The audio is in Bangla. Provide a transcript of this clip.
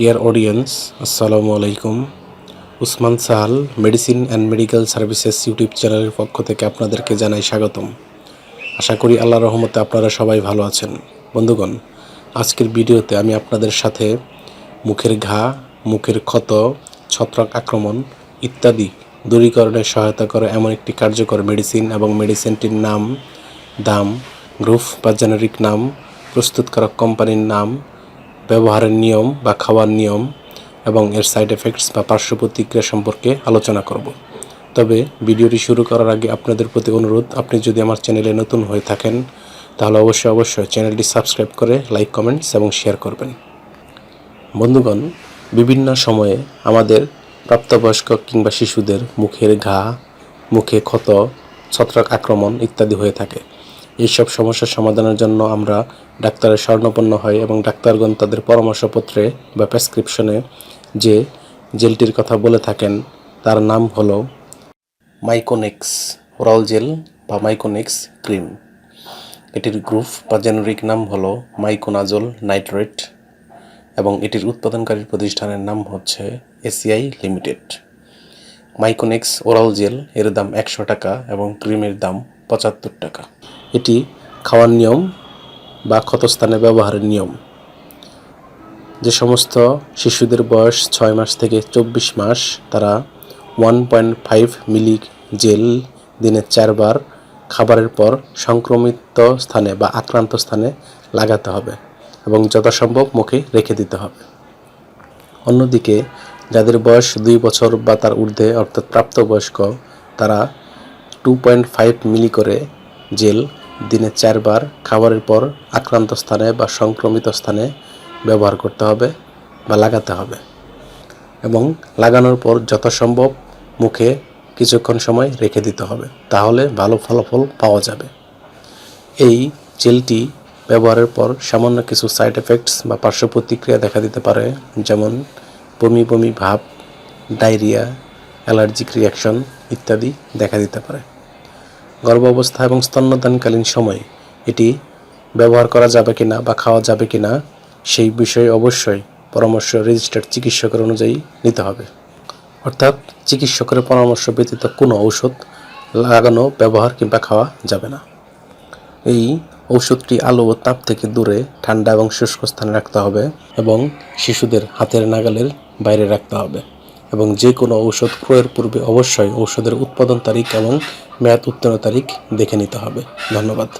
ডিয়ার অডিয়েন্স আসসালামু আলাইকুম Usman Sahal medicine and medical services YouTube চ্যানেলের পক্ষ থেকে আপনাদেরকে জানাই স্বাগতম। আশা করি আল্লাহ রহমতে আপনারা সবাই ভালো আছেন। বন্ধুগণ, আজকের ভিডিওতে আমি আপনাদের সাথে মুখের ঘা, মুখের ক্ষত, ছত্রাক আক্রমণ ইত্যাদি দূরীকরণে সহায়তা করে এমন একটি কার্যকর মেডিসিন এবং মেডিসিনটির নাম, দাম গ্রুপ বা জেনারিক নাম, প্রস্তুত করা কোম্পানির নাম ব্যবহারের নিয়ম বা খাওয়ার নিয়ম এবং এর সাইড এফেক্টস বা পার্শ্ব প্রতিক্রিয়া সম্পর্কে আলোচনা করব। তবে ভিডিওটি শুরু করার আগে আপনাদের প্রতি অনুরোধ, আপনি যদি আমার চ্যানেলে নতুন হয়ে থাকেন, তাহলে অবশ্যই অবশ্যই চ্যানেলটি সাবস্ক্রাইব করে লাইক কমেন্টস এবং শেয়ার করবেন। বন্ধুগণ, বিভিন্ন সময়ে আমাদের প্রাপ্তবয়স্ক কিংবা শিশুদের মুখের ঘা, মুখে ক্ষত, ছত্রাক আক্রমণ ইত্যাদি হয়ে থাকে। এইসব সমস্যার সমাধানের জন্য আমরা ডাক্তারের স্বর্ণপন্ন হই এবং ডাক্তারগণ তাদের পরামর্শপত্রে বা প্রেসক্রিপশনে যে জেলটির কথা বলে থাকেন, তার নাম হলো মাইকোনেক্স ওরাল জেল বা মাইকোনেক্স ক্রিম এটির গ্রুপ বা জেনারিক নাম হলো মাইকোনাজল নাইট্রেট এবং এটির উৎপাদনকারী প্রতিষ্ঠানের নাম হচ্ছে ACI limited Myconex oral gel এর দাম একশো টাকা এবং ক্রিমের দাম পঁচাত্তর টাকা। এটি খাওয়ার নিয়ম বা ক্ষতস্থানে ব্যবহারের নিয়ম। যে সমস্ত শিশুদের বয়স ছয় মাস থেকে চব্বিশ মাস, তারা one point five milli gel দিনে চারবার খাবারের পর সংক্রমিত স্থানে বা আক্রান্ত স্থানে লাগাতে হবে এবং যথাসম্ভব মুখে রেখে দিতে হবে। অন্যদিকে, যাদের বয়স দুই বছর বা তার ঊর্ধ্বে, অর্থাৎ প্রাপ্তবয়স্ক, তারা টু পয়েন্ট ফাইভ মিলি করে জেল দিনে চারবার খাবারের পর আক্রান্ত স্থানে বা সংক্রমিত স্থানে ব্যবহার করতে হবে বা লাগাতে হবে। এবং লাগানোর পর যথাসম্ভব মুখে কিছুক্ষণ সময় রেখে দিতে হবে, তাহলে ভালো ফলাফল পাওয়া যাবে। এই জেলটি ব্যবহারের পর সামান্য কিছু সাইড এফেক্টস বা পার্শ্ব প্রতিক্রিয়া দেখা দিতে পারে, যেমন বমি বমি ভাব, ডায়রিয়া, অ্যালার্জিক রিয়াকশন ইত্যাদি দেখা দিতে পারে। গর্ভাবস্থা এবং স্তন্যদানকালীন সময়ে এটি ব্যবহার করা যাবে কিনা বা খাওয়া যাবে কিনা সেই বিষয়ে অবশ্যই পরামর্শ রেজিস্টার্ড চিকিৎসকের অনুযায়ী নিতে হবে। অর্থাৎ চিকিৎসকের পরামর্শ ব্যতীত কোনো ঔষধ লাগানো, ব্যবহার কিংবা খাওয়া যাবে না। এই ঔষধটি আলো ও তাপ থেকে দূরে, ঠান্ডা এবং শুষ্ক স্থানে রাখতে হবে এবং শিশুদের হাতের নাগালের বাইরে রাখতে হবে। এবং যে কোনো ঔষধ ক্রয়ের পূর্বে অবশ্যই ঔষধের উৎপাদন তারিখ এবং মেয়াদ উত্তীর্ণ তারিখ দেখে নিতে হবে। ধন্যবাদ।